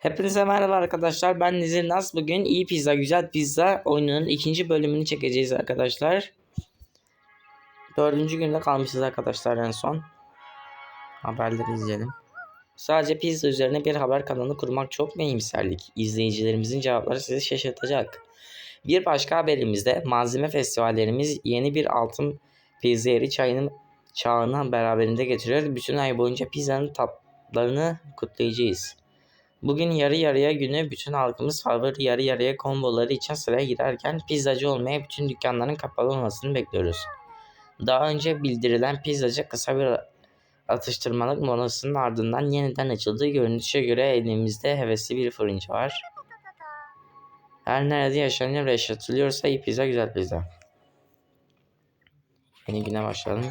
Hepinize merhaba arkadaşlar. Ben Nizir Naz. Bugün iyi pizza, güzel pizza oyununun ikinci bölümünü çekeceğiz arkadaşlar. Dördüncü günde kalmışız arkadaşlar en son. Haberleri izleyelim. Sadece pizza üzerine bir haber kanalı kurmak çok mu iyimserlik? İzleyicilerimizin cevapları sizi şaşırtacak. Bir başka haberimizde malzeme festivallerimiz yeni bir altın pizza yeri çayının çağına beraberinde getiriyor. Bütün ay boyunca pizzanın tatlarını kutlayacağız. Bugün yarı yarıya günü bütün halkımız favori yarı yarıya komboları için sıraya girerken pizzacı olmaya bütün dükkanların kapalı olmasını bekliyoruz. Daha önce bildirilen pizzacı kısa bir atıştırmalık molasının ardından yeniden açıldığı görünüşe göre elimizde hevesli bir fırıncı var. Her nerede yaşanıyor ve yaşatılıyorsa iyi pizza güzel pizza. Yeni güne başlayalım.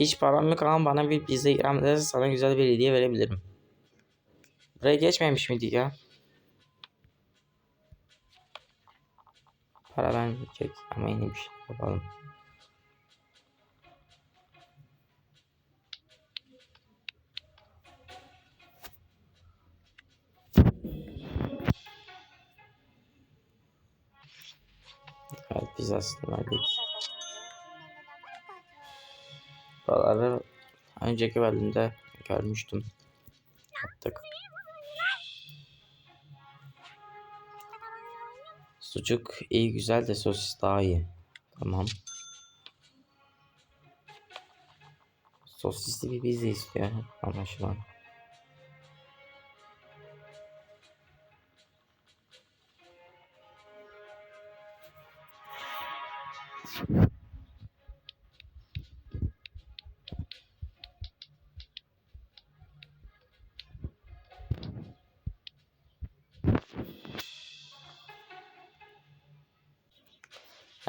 Hiç param yok ama bana bir pizza ikram ederse sana güzel bir hediye verebilirim. Buraya geçmemiş miydik ya? Para vermeyecek ama yine bir şey yapalım. Evet biz aslında verdik. Buraları önceki bölümde görmüştüm. Sucuk iyi güzel de sosis daha iyi. Tamam. Sosisli bir pizza istiyor anlaşılan.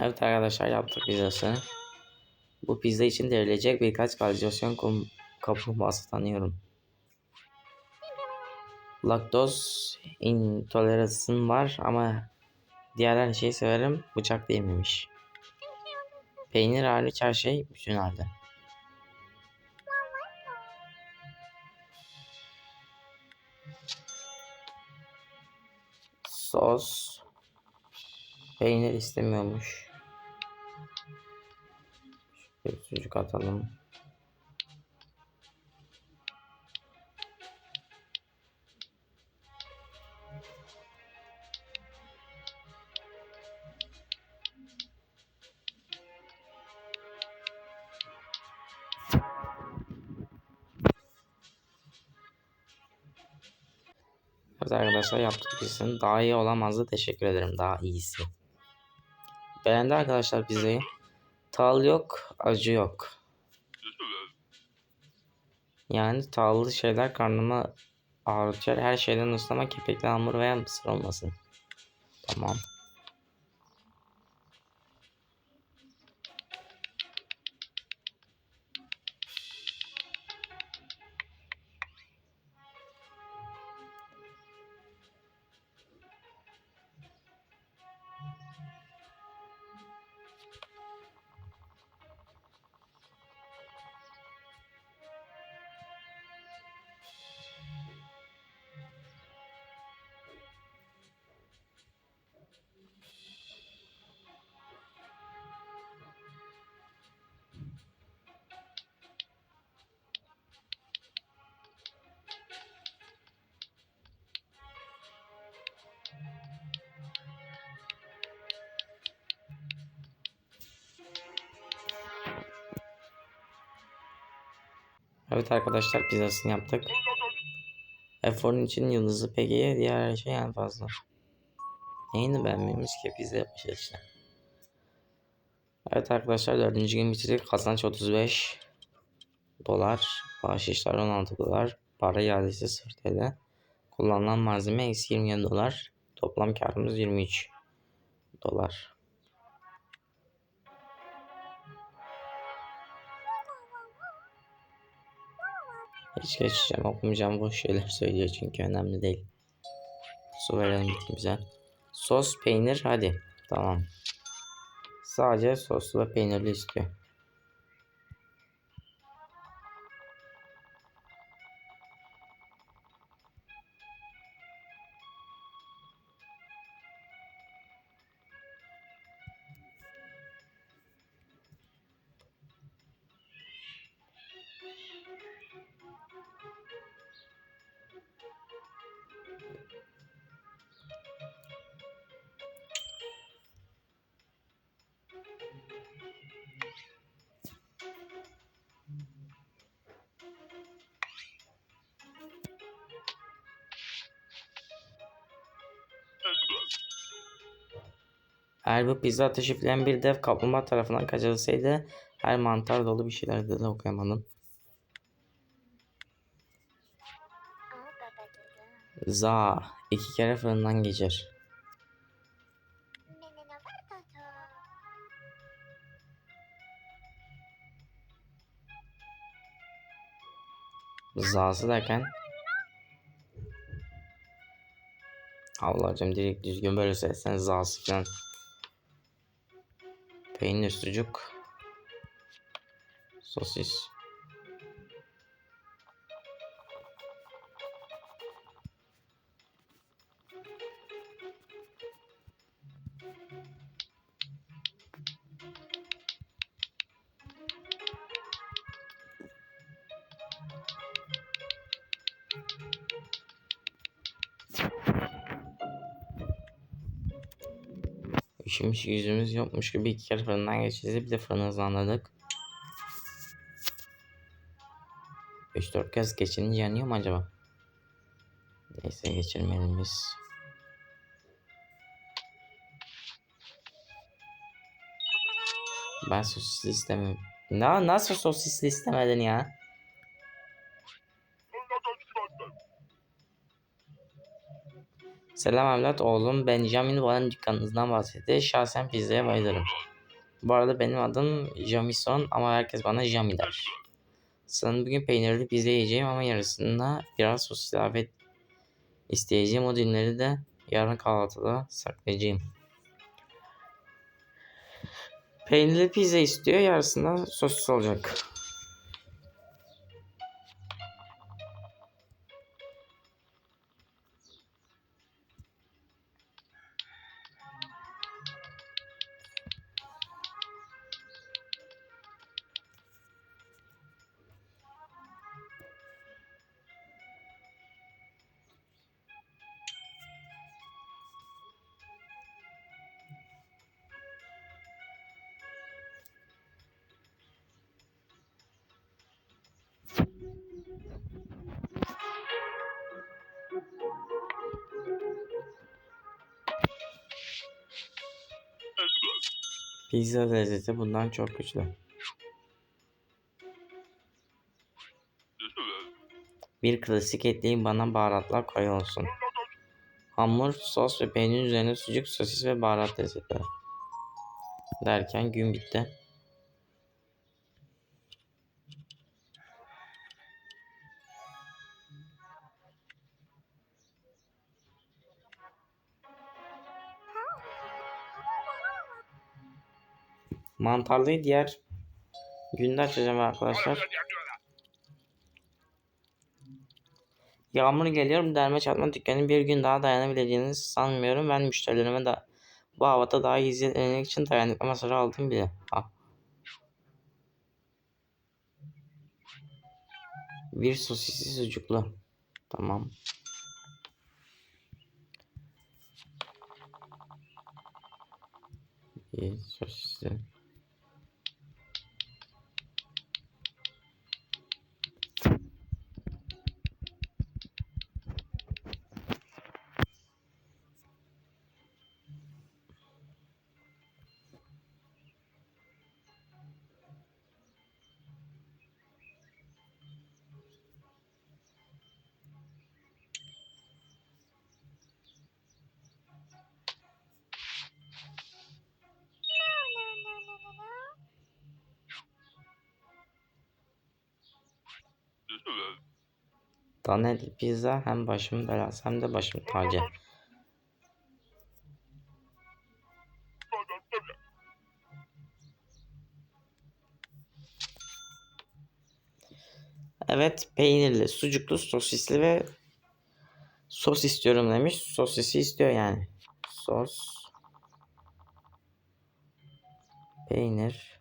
Evet arkadaşlar yaptık pizzasını. Bu pizza için verilecek birkaç kalibrasyon kaplumbağası tanıyorum. Laktoz intoleransım var ama diğer her şeyi severim. Bıçak değmemiş. Peynir hariç her şey bütün halde. Sos. Peynir istemiyormuş. Sucuk atalım. Evet arkadaşlar yaptık pizzanın daha iyi olamazdı. Teşekkür ederim. Daha iyisi. Beğendi arkadaşlar pizzayı. Tal yok, acı yok. Yani tağlı şeyler karnıma ağrıtıyor. Her şeyden ıslama kepekli hamur veya mısır olmasın. Tamam. Evet arkadaşlar pizzasını yaptık. F4'ün için yıldızı peki diğer şey en fazla. Neyini beğenmemiş ki pizza yapmışlar işte. Evet arkadaşlar dördüncü gün bitirdik. Kazanç 35 dolar. Bahşişler 16 dolar. Para iadesi 0 TL. Kullanılan malzeme eksi 27 dolar. Toplam karımız 23 dolar. Hiç geçeceğim okumayacağım boş şeyler söylüyor çünkü önemli değil. Su verelim bize. Sos peynir hadi. Tamam. Sadece soslu ve peynirli istiyor. Eğer bu pizza ateşi filan bir dev kaplumbağa tarafından kaçırılsaydı her mantar dolu bir şeyler dedi okuyamadım. Za iki kere fırından geçer. Za'sı derken Allah'cım direkt düzgün böyle söylesen za'sı falan. Peynir sucuk. Sosis. İşimiz yüzümüz yokmuş gibi iki kere fırından geçeceğiz. Bir de fırını hızlandırdık. 3-4 kez geçirince yanıyor mu acaba? Neyse geçirmeyelim biz. Ben sosisli istemiyorum. Na, nasıl sosisli istemedin ya? Selam evlat oğlum Benjamin bana dükkanınızdan bahsetti. Şahsen pizzaya bayılırım. Bu arada benim adım Jamison ama herkes bana Jami der. Sanırım bugün peynirli pizza yiyeceğim ama yarısında biraz sosis ilave isteyeceğim. O dilimleri de yarın kahvaltıda saklayacağım. Peynirli pizza istiyor yarısında sosis olacak. Pizza lezzeti bundan çok güçlü. Bir klasik ekleyin bana baharatlar koy olsun. Hamur, sos ve peynir üzerine sucuk, sosis ve baharat lezzetleri. Derken gün bitti. Mantarlıyı diğer günde açacağım arkadaşlar. Yağmur geliyor. Derme çatma dükkanın bir gün daha dayanabileceğini sanmıyorum. Ben müşterilerime de bu havada daha iyi izlemek için dayanıklı masajı aldım bile. Ha. Bir sosisli sucuklu. Tamam. Bir sosisli. Daneli pizza hem başımın belası hem de başımın tacı. Evet peynirli, sucuklu, sosisli ve sos istiyorum demiş. Sosisi istiyor yani. Sos. Peynir.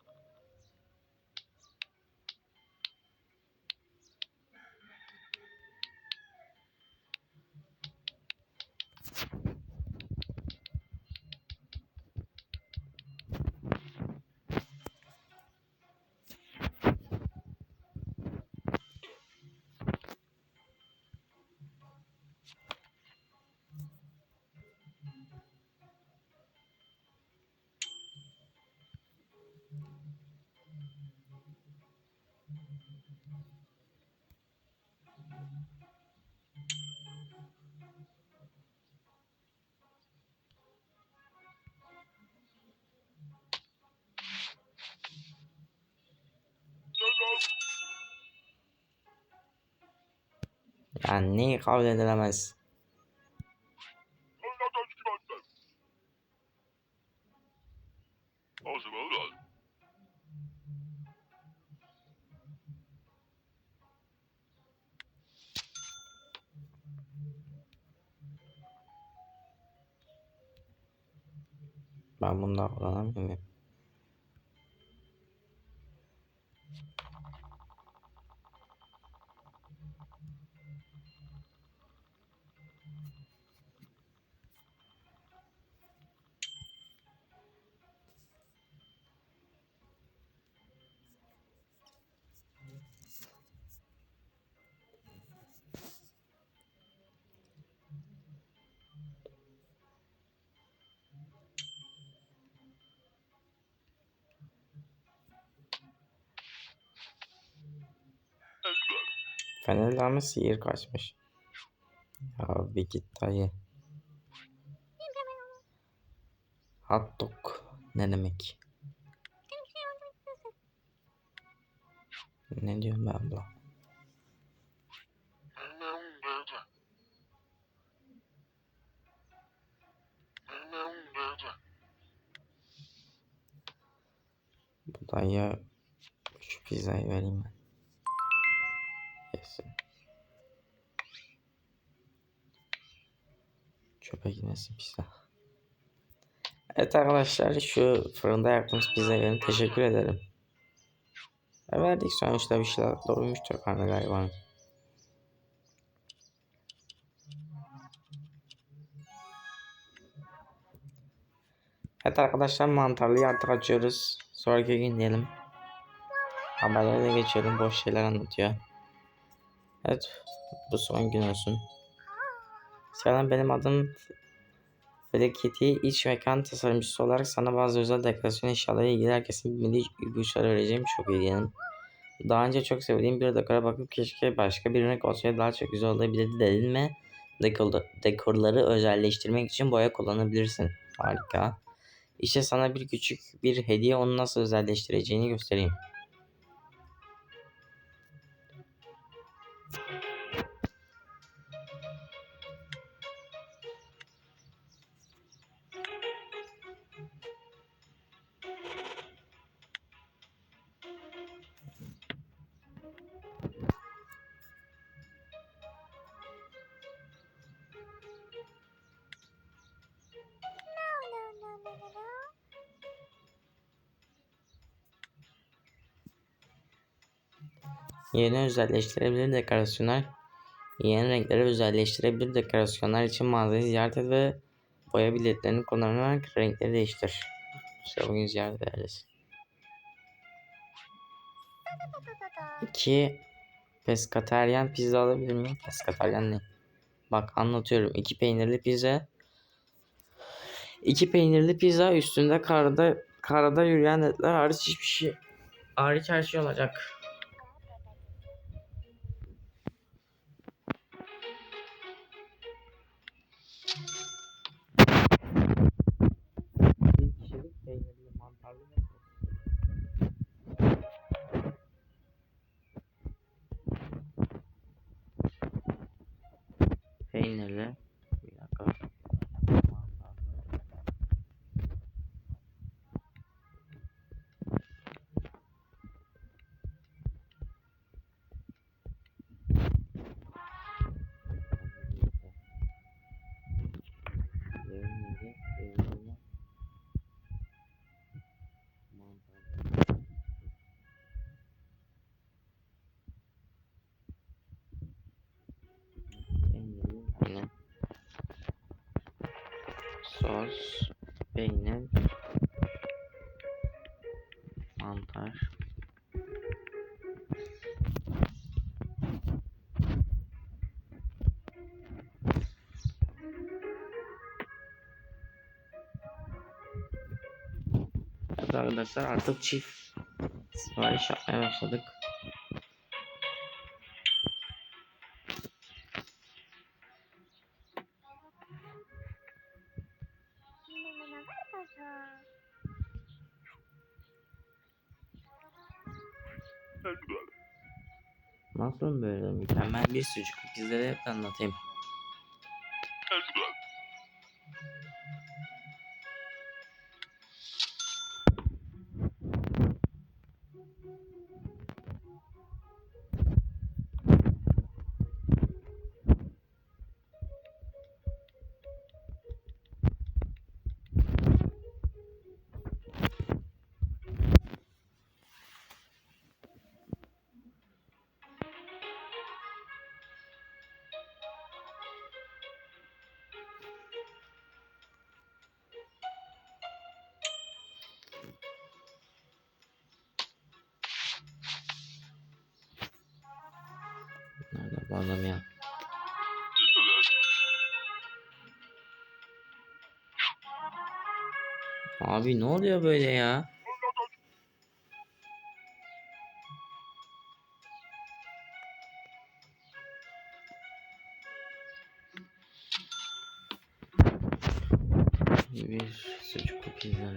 Ini kau dan dalam mas. Ben bunu da kullanamıyor Fener'den mi sihir kaçmış? Ya bir git dayı. Hot dog ne demek? Ne diyorum ben abla? Bu dayıya şu pizzayı vereyim ben. Çöpe gitmesin pizza. Evet arkadaşlar şu fırında yaptığımız pizzayı verin. Teşekkür ederim. E, verdik sonuçta bir şeyler doymuştur karnı galiba. Evet arkadaşlar mantarlıyı artık açıyoruz. Sonraki gün diyelim. Haberlere de geçiyorum. Boş şeyler anlatıyor. Evet. Bu son gün olsun. Selam benim adım Felaketi iç mekan tasarımcısı olarak sana bazı özel dekorasyon eşyalarıyla ilgili herkesin bilmediği ipuçları vereceğim çok ilgilenirim. Daha önce çok sevdiğim bir dekora bakıp keşke başka bir renk olsaydı daha çok güzel olabilirdi dedin mi? Dekor, dekorları özelleştirmek için boya kullanabilirsin. Harika. İşte sana bir küçük bir hediye onu nasıl özelleştireceğini göstereyim. Yeni özelleştirebilir dekorasyonlar. Yeni renkleri özelleştirebilir dekorasyonlar için mağazayı ziyaret et ve boya biletlerini kullanarak renkleri değiştir. İşte bugün ziyaret ederiz. 2 Peskateryan pizza alabilir miyim? Peskateryan ne? Bak anlatıyorum. 2 peynirli pizza. 2 peynirli pizza üstünde karada karada yürüyen etler hariç hiçbir şey hariç her şey olacak. Peynirli. Sos, peynir, mantar. Evet arkadaşlar artık çift sipariş yapmaya başladık. Nasıl böyle mükemmel bir sucuklu pizza hep anlatayım. Ya? Abi ne oluyor böyle ya? Bir sucuklu pizza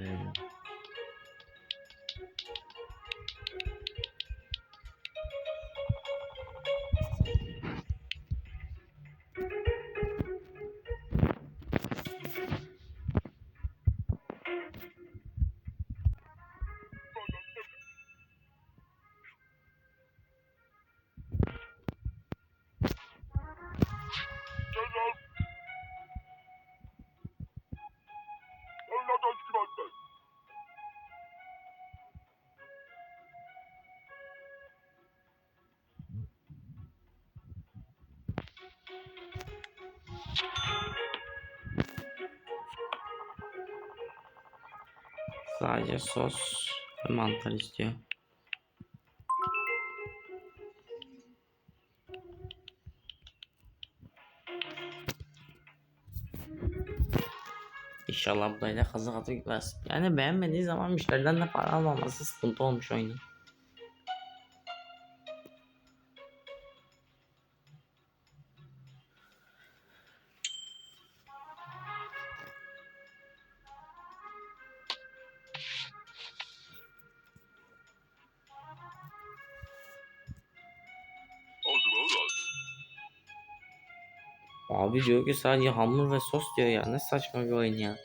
Sadece sos ve mantar istiyor. İnşallah bu da ile kazı katı gitmez. Yani beğenmediği zaman müşteriden de para almaması sıkıntı olmuş oyunun. Abi diyor ki sadece hamur ve sos diyor ya. Ne saçma bir oyun ya.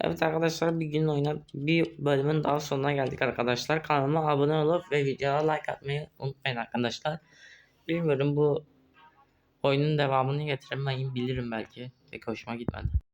Evet arkadaşlar bir gün oyna bir bölümün daha sonuna geldik arkadaşlar. Kanalıma abone olup ve videoya like atmayı unutmayın arkadaşlar. Bilmiyorum bu oyunun devamını getiremeyin bilirim belki. Pek hoşuma gitmedi.